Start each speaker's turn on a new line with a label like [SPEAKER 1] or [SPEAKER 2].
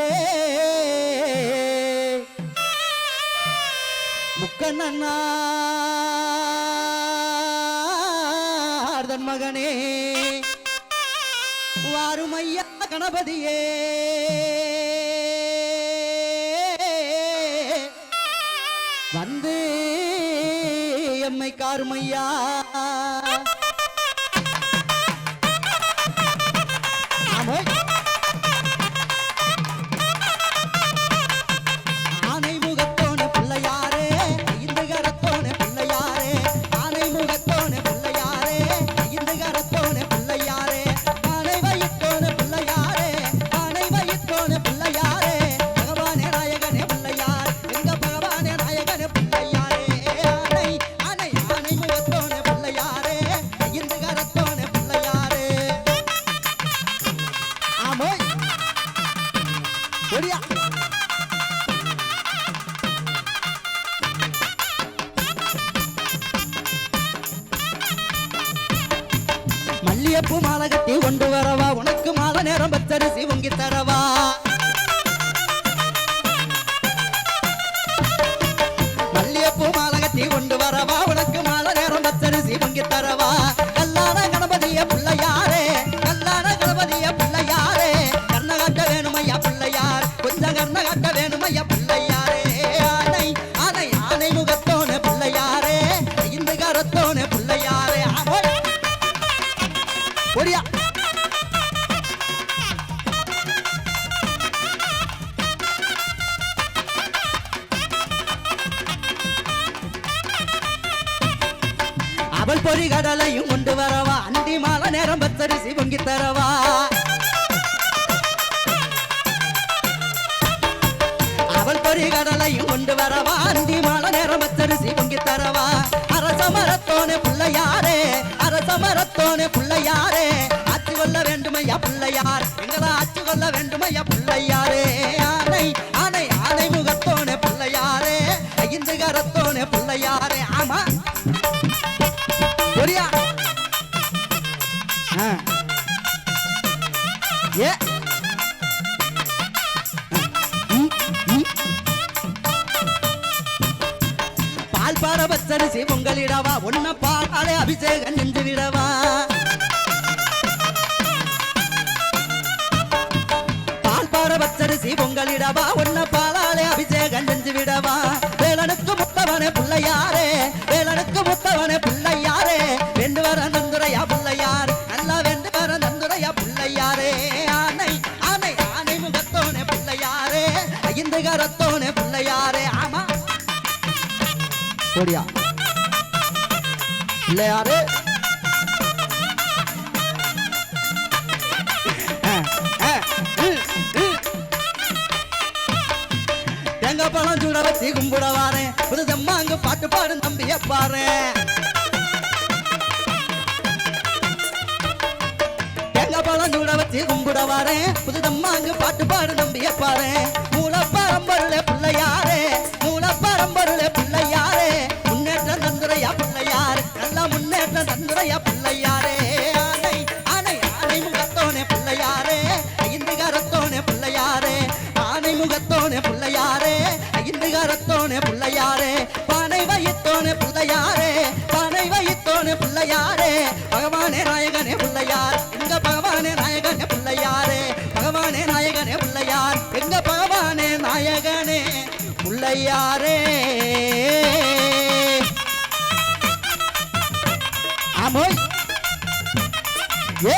[SPEAKER 1] வந்தாரே முக்கண்ணன் மகனே. வாருமையா கணபதியே. வந்து எம்மை காருமையா. ஒடியா மல்லியப்பு மாலை கட்டி கொண்டு வரவா? உனக்கு மாலை நேரம் பச்சரிசி உங்கி தரவா? ஒடியா அவள் பொறி கடலையும் கொண்டு வரவா? அண்டி மாலை நேரம் பத்தரிசி பொங்கி தரவா? அவள் பொறி கடலையும் எங்களா வேண்டுமையா பிள்ளையாரே? ஆனை ஆனை ஆனை முகத்தோனே பிள்ளையாரே. ஐந்து கரத்தோனே பிள்ளையாரே. ஆமா. ஒரியா. ஏ. பால் பார பச்சரிசி பொங்கலிடவா ஒன்ன பாலாலே அபிஷேகம் செஞ்சு ஓடியா பிள்ளையாரே ஆ, ஆ, பழம் சூட வச்சு கும்பிட வாரேன். புது அங்க பாட்டு பாடு தம்பிய பாரு எங்க பழம் சூட வச்சு கும்பிட வாரேன். புது அங்க பாட்டு பாடு தம்பிய பாரு பிள்ளையாரே பகவானே நாயகனே பிள்ளையார். எங்க பகவானே நாயகனே பிள்ளையாரே பகவானே நாயகனே பிள்ளையார். எங்க பகவானே நாயகனே பிள்ளையாரே. ஆமோய். ஏ